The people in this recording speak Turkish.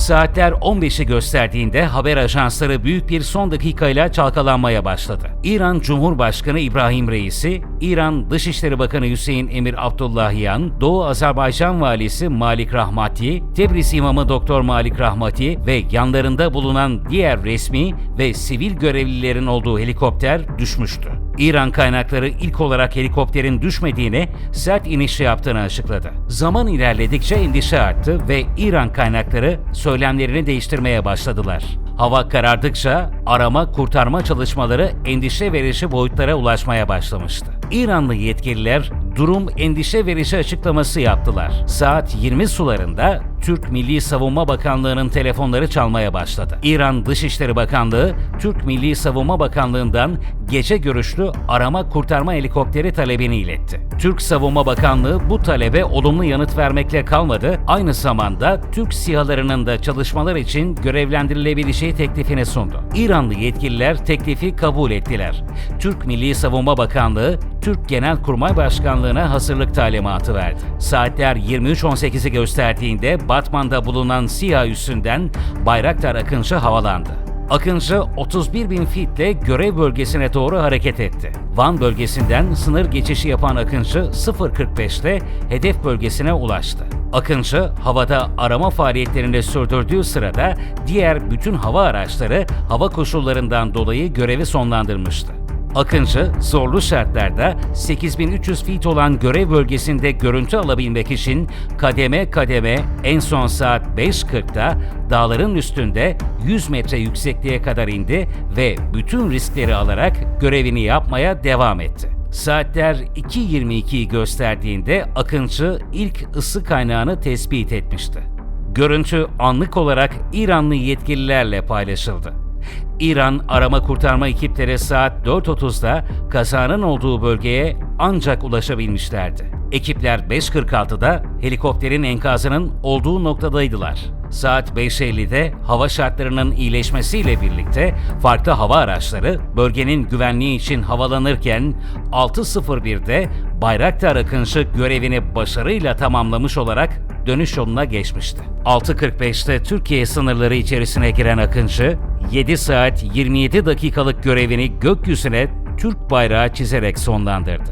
Saatler 15'i gösterdiğinde haber ajansları büyük bir son dakikayla çalkalanmaya başladı. İran Cumhurbaşkanı İbrahim Reisi, İran Dışişleri Bakanı Hüseyin Emir Abdullahiyan, Doğu Azerbaycan Valisi Malik Rahmati, Tebriz İmamı Doktor Malik Rahmati ve yanlarında bulunan diğer resmi ve sivil görevlilerin olduğu helikopter düşmüştü. İran kaynakları ilk olarak helikopterin düşmediğini, sert inişi yaptığını açıkladı. Zaman ilerledikçe endişe arttı ve İran kaynakları söylemlerini değiştirmeye başladılar. Hava karardıkça arama kurtarma çalışmaları endişe verici boyutlara ulaşmaya başlamıştı. İranlı yetkililer durum endişe verici açıklaması yaptılar. Saat 20 sularında Türk Milli Savunma Bakanlığı'nın telefonları çalmaya başladı. İran Dışişleri Bakanlığı, Türk Milli Savunma Bakanlığı'ndan gece görüşlü arama kurtarma helikopteri talebini iletti. Türk Savunma Bakanlığı bu talebe olumlu yanıt vermekle kalmadı, aynı zamanda Türk SİHA'larının da çalışmalar için görevlendirilebileceği teklifini sundu. İranlı yetkililer teklifi kabul ettiler. Türk Milli Savunma Bakanlığı, Türk Genelkurmay Başkanlığı'na hazırlık talimatı verdi. Saatler 23.18'i gösterdiğinde Batman'da bulunan SİHA üssünden Bayraktar Akıncı havalandı. Akıncı 31 bin fitle görev bölgesine doğru hareket etti. Van bölgesinden sınır geçişi yapan Akıncı 0.45'te hedef bölgesine ulaştı. Akıncı havada arama faaliyetlerini sürdürdüğü sırada diğer bütün hava araçları hava koşullarından dolayı görevi sonlandırmıştı. Akıncı, zorlu şartlarda 8300 feet olan görev bölgesinde görüntü alabilmek için kademe kademe en son saat 5.40'da dağların üstünde 100 metre yüksekliğe kadar indi ve bütün riskleri alarak görevini yapmaya devam etti. Saatler 2.22'yi gösterdiğinde Akıncı ilk ısı kaynağını tespit etmişti. Görüntü anlık olarak İranlı yetkililerle paylaşıldı. İran arama kurtarma ekipleri saat 4.30'da kazanın olduğu bölgeye ancak ulaşabilmişlerdi. Ekipler 5.46'da helikopterin enkazının olduğu noktadaydılar. Saat 5.50'de hava şartlarının iyileşmesiyle birlikte farklı hava araçları bölgenin güvenliği için havalanırken 6.01'de Bayraktar Akıncı görevini başarıyla tamamlamış olarak dönüş yoluna geçmişti. 6.45'te Türkiye sınırları içerisine giren Akıncı, 7 saat 27 dakikalık görevini gökyüzüne Türk bayrağı çizerek sonlandırdı.